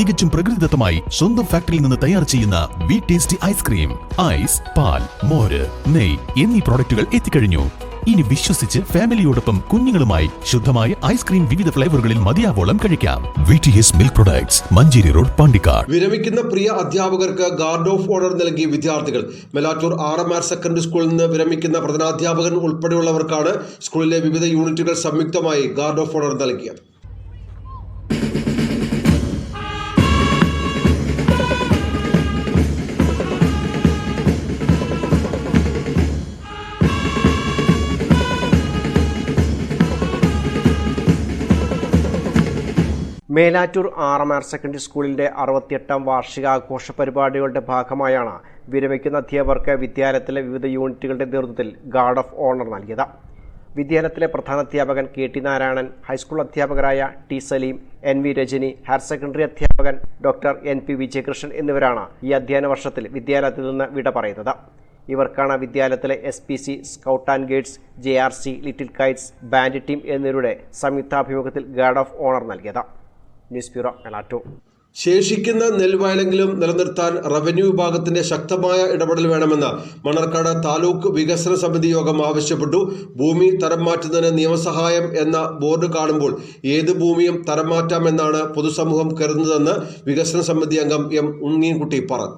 തികച്ചും പ്രകൃതിദത്തമായി സ്വന്തം ഫാക്ടറിയിൽ നിന്ന് തയ്യാർ ചെയ്യുന്ന വി ടേസ്റ്റി ഐസ്ക്രീം ഐസ് പാൽ മോര് നെയ് എന്നീ പ്രോഡക്റ്റുകൾ എത്തിക്കഴിഞ്ഞു. ഇനി വിശ്വസിച്ച് ഫാമിലിയോടൊപ്പം കുഞ്ഞുങ്ങളുമായി ശുദ്ധമായ ഐസ്ക്രീം വിവിധ ഫ്ലേവറുകളിൽ മതിയാവോളം കഴിക്കാം. V T S milk products Manjeri road Pandikkad. വിരമിക്കുന്ന പ്രിയ അധ്യാപകർക്ക് ഗാർഡ് ഓഫ് ഓണർ നൽകിയ വിദ്യാർത്ഥികൾ. മെലാറ്റൂർ ആർ സെക്കൻഡറി സ്കൂളിൽ നിന്ന് വിരമിക്കുന്ന പ്രധാനാധ്യാപകൻ ഉൾപ്പെടെയുള്ളവർക്കാണ് സ്കൂളിലെ വിവിധ യൂണിറ്റുകൾ സംയുക്തമായി ഗാർഡ് ഓഫ് ഓണർ നൽകിയത്. Melattur R M R secondary സ്കൂളിന്റെ അറുപത്തിയെട്ടാം വാർഷികാഘോഷ പരിപാടികളുടെ ഭാഗമായാണ് വിരമിക്കുന്ന അധ്യാപകർക്ക് വിദ്യാലയത്തിലെ വിവിധ യൂണിറ്റുകളുടെ നേതൃത്വത്തിൽ ഗാർഡ് ഓഫ് ഓണർ നൽകിയത്. വിദ്യാലയത്തിലെ പ്രധാന അധ്യാപകൻ K T Narayanan high school അധ്യാപകരായ T Salim N V Rajani higher secondary അധ്യാപകൻ ഡോക്ടർ എൻ പി വിജയകൃഷ്ണൻ എന്നിവരാണ് ഈ അധ്യയന വർഷത്തിൽ വിദ്യാലയത്തിൽ നിന്ന് വിട പറയുന്നത്. ഇവർക്കാണ് വിദ്യാലയത്തിലെ S P C scout and guides J R C little kites band team എന്നിവരുടെ സംയുക്താഭിമുഖത്തിൽ ഗാർഡ് ഓഫ് ഓണർ നൽകിയത്. ന്യൂസ് ബ്യൂറോ മെലാറ്റോ ശേഷിക്കുന്ന നെൽവയലെങ്കിലും നിലനിർത്താൻ റവന്യൂ വിഭാഗത്തിന്റെ ശക്തമായ ഇടപെടൽ വേണമെന്ന് മണർക്കാട് താലൂക്ക് വികസന സമിതി യോഗം ആവശ്യപ്പെട്ടു. ഭൂമി തരം മാറ്റുന്നതിന് നിയമസഹായം എന്ന ബോർഡ് കാണുമ്പോൾ ഏത് ഭൂമിയും തരം മാറ്റാമെന്നാണ് പൊതുസമൂഹം കരുതുന്നതെന്ന് വികസന സമിതി അംഗം എം ഉണ്ണീൻകുട്ടി പറഞ്ഞു.